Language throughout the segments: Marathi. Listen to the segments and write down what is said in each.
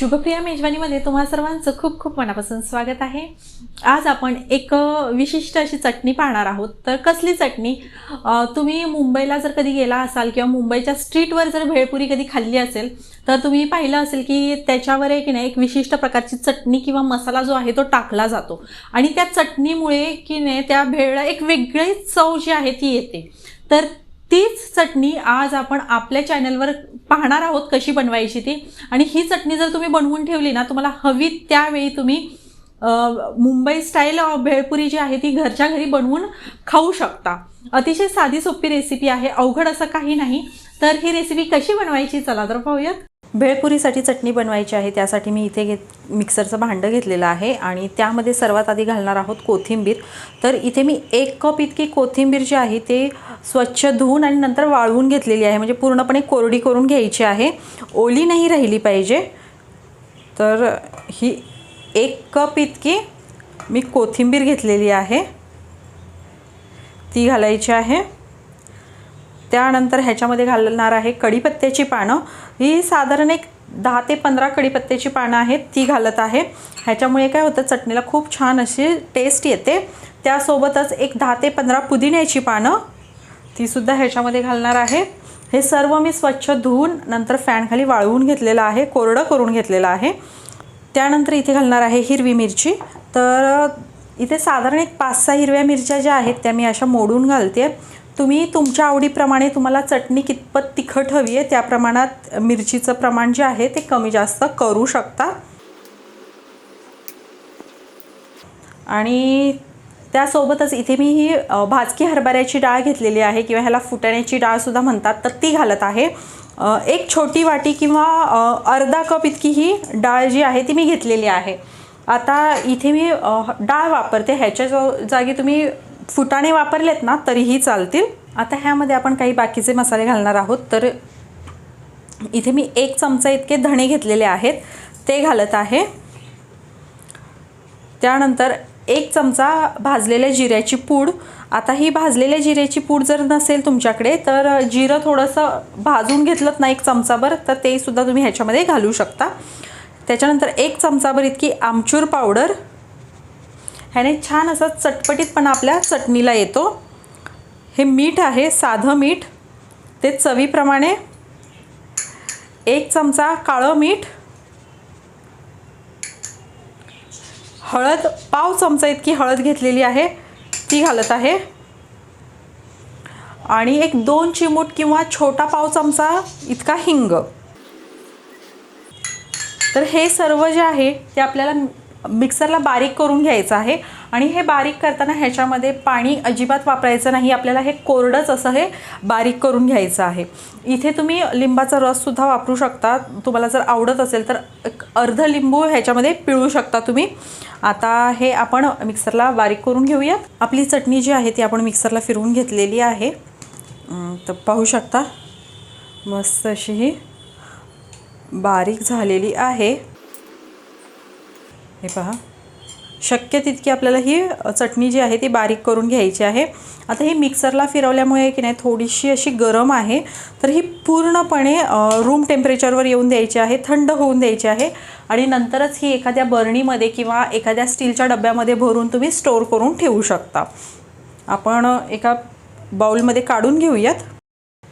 शुभप्रिया मेजवानीमध्ये तुम्हा सर्वांचं खूप खूप मनापासून स्वागत आहे. आज आपण एक विशिष्ट अशी चटणी पाहणार आहोत. तर कसली चटणी? तुम्ही मुंबईला जर कधी गेला असाल किंवा मुंबईच्या स्ट्रीटवर जर भेळपुरी कधी खाल्ली असेल तर तुम्ही पाहिलं असेल की त्याच्यावर एक नाही एक विशिष्ट प्रकारची चटणी किंवा मसाला जो आहे तो टाकला जातो. आणि त्या चटणीमुळे की नाही त्या भेळला एक वेगळी चव जी आहे ती येते. तर तीच चटणी आज आपण आपल्या चॅनलवर पाहणार आहोत कशी बनवायची ती. आणि ही चटणी जर तुम्ही बनवून ठेवली ना तुम्हाला हवी त्यावेळी तुम्ही मुंबई स्टाईल भेळपुरी जी आहे ती घरच्या घरी बनवून खाऊ शकता. अतिशय साधी सोपी रेसिपी आहे अवघड असं काही नाही. तर ही रेसिपी कशी बनवायची चला तर पाहूयात. भेळपुरीसाठी चटणी बनवायची आहे त्यासाठी मी इथे घेत मिक्सरचं भांडं घेतलेलं आहे आणि त्यामध्ये सर्वात आधी घालणार आहोत कोथिंबीर. तर इथे मी एक कप इतकी कोथिंबीर जी आहे ते स्वच्छ धुवून आणि नंतर वाळवून घेतलेली आहे. म्हणजे पूर्णपणे कोरडी करून घ्यायची आहे. ओली नाही राहिली पाहिजे. तर ही एक कप इतकी मी कोथिंबीर घेतलेली आहे. ती घालायची आहे. त्यानंतर ह्याच्यामध्ये घालणार आहे कढीपत्त्याची पानं. ही साधारण एक दहा ते पंधरा कढीपत्त्याची पानं आहेत ती घालत आहे. ह्याच्यामुळे काय होतं चटणीला खूप छान अशी टेस्ट येते. त्यासोबतच एक दहा ते पंधरा पुदिन्याची पानं तीसुद्धा ह्याच्यामध्ये घालणार आहे. हे सर्व मी स्वच्छ धुवून नंतर फॅनखाली वाळवून घेतलेलं आहे कोरडं करून घेतलेलं आहे. त्यानंतर इथे घालणार आहे हिरवी मिरची. तर इथे साधारण एक पाच सहा हिरव्या मिरच्या ज्या आहेत त्या मी अशा मोडून घालते. तुम्ही तुमच्या आवडीप्रमाणे तुम्हाला चटणी कितपत तिखट हवी आहे त्या प्रमाणात मिरचीचं प्रमाण जे आहे ते कमी जास्त करू शकता. आणि त्यासोबतच इथे मी ही भाजकी हरभऱ्याची डाळ घेतलेली आहे किंवा ह्याला फुटाण्याची डाळसुद्धा म्हणतात तर ती घालत आहे. एक छोटी वाटी किंवा अर्धा कप इतकी ही डाळ जी आहे ती मी घेतलेली आहे. आता इथे मी डाळ वापरते ह्याच्या जो जागी तुम्ही फुटाणे वापरलेत ना तरीही चालतील. आता ह्यामध्ये आपण काही बाकीचे मसाले घालणार आहोत. तर इथे मी एक चमचा इतके धणे घेतलेले आहेत. ते घालत आहे. त्यानंतर एक चमचा भाजलेल्या जिऱ्याची पूड. आता ही भाजलेल्या जिऱ्याची पूड जर नसेल तुमच्याकडे तर जिरं थोडंसं भाजून घेतलं ना एक चमचाभर तर ते सुद्धा तुम्ही ह्याच्यामध्ये घालू शकता. त्याच्यानंतर एक चमचाभर इतकी आमचूर पावडर. ह्याने छान असा चटपटीतपणा आपल्या चटणीला येतो. हे मीठ आहे साधं मीठ. ते चवीप्रमाणे एक चमचा काळं मीठ. हळद पाव चमचा इतकी हळद घेतलेली आहे ती घालत आहे. आणि एक दोन चिमूट किंवा छोटा पाव चमचा इतका हिंग. तर हे सर्व जे आहे ते आपल्याला मिक्सरला बारीक करून घ्यायचं आहे. आणि हे बारीक करताना ह्याच्यामध्ये पाणी अजिबात वापरायचं नाही. आपल्याला हे कोरडंच असं हे बारीक करून घ्यायचं आहे. इथे तुम्ही लिंबाचा रससुद्धा वापरू शकता. तुम्हाला जर आवडत असेल तर एक अर्ध लिंबू ह्याच्यामध्ये पिळू शकता तुम्ही. आता हे आपण मिक्सरला बारीक करून घेऊयात. आपली चटणी जी आहे ती आपण मिक्सरला फिरवून घेतलेली आहे. तर पाहू शकता. मस्त अशी ही बारीक झालेली आहे. हे पहा. शक्य तितकी आपल्याला ही चटणी जी आहे ती बारीक करून घ्यायची आहे. आता ही मिक्सरला फिरवल्यामुळे की नाही थोडीशी अशी गरम आहे तर ही पूर्णपणे रूम टेम्परेचरवर येऊन द्यायची आहे थंड होऊन द्यायची आहे आणि नंतरच ही एखाद्या बरणीमध्ये किंवा एखाद्या स्टीलच्या डब्यामध्ये भरून तुम्ही स्टोअर करून ठेवू शकता. आपण एका बाउलमध्ये काढून घेऊयात.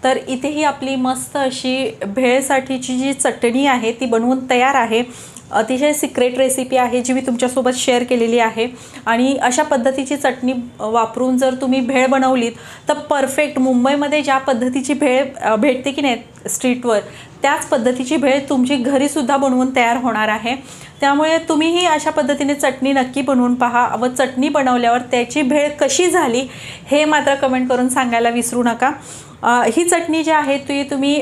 तर इथेही आपली मस्त अशी भेळसाठीची जी चटणी आहे ती बनवून तयार आहे. अतिशय सिक्रेट रेसिपी आहे जी मी तुमच्यासोबत शेअर केलेली आहे. आणि अशा पद्धतीची चटणी वापरून जर तुम्ही भेळ बनवलीत तर परफेक्ट मुंबईमध्ये ज्या पद्धतीची भेळ भेटते की नाही स्ट्रीटवर त्याच पद्धतीची भेळ तुमची घरीसुद्धा बनवून तयार होणार आहे. त्यामुळे तुम्हीही अशा पद्धतीने चटणी नक्की बनवून पहा व चटणी बनवल्यावर त्याची भेळ कशी झाली हे मात्र कमेंट करून सांगायला विसरू नका. ही चटणी जी आहे ती तुम्ही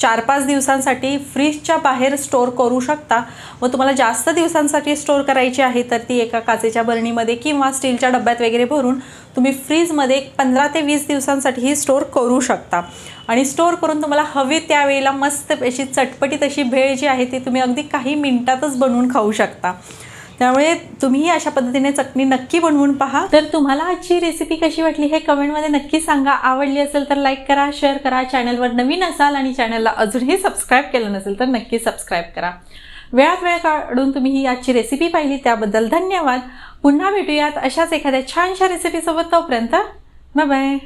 चार पाच दिवसांसाठी फ्रीजच्या बाहेर स्टोअर करू शकता. व तुम्हाला जास्त दिवसांसाठी स्टोअर करायची आहे तर ती एका काचेच्या बरणीमध्ये किंवा स्टीलच्या डब्यात वगैरे भरून तुम्ही फ्रीजमध्ये पंधरा ते वीस दिवसांसाठी ही स्टोअर करू शकता. आणि स्टोअर करून तुम्हाला हवी त्यावेळेला मस्त अशी चटपटीत अशी भेळ जी आहे ती तुम्ही अगदी काही मिनिटातच बनवून खाऊ शकता. त्यामुळे तुम्हीही अशा पद्धतीने चटणी नक्की बनवून पहा. तर तुम्हाला आजची रेसिपी कशी वाटली हे कमेंटमध्ये नक्की सांगा. आवडली असेल तर लाईक करा शेअर करा. चॅनलवर नवीन असाल आणि चॅनलला अजूनही सबस्क्राईब केलं नसेल तर नक्की सबस्क्राईब करा. वेळात वेळ काढून तुम्ही ही आजची रेसिपी पाहिली त्याबद्दल धन्यवाद. पुन्हा भेटूयात अशाच एखाद्या छानशा रेसिपीसोबत तोपर्यंत बाय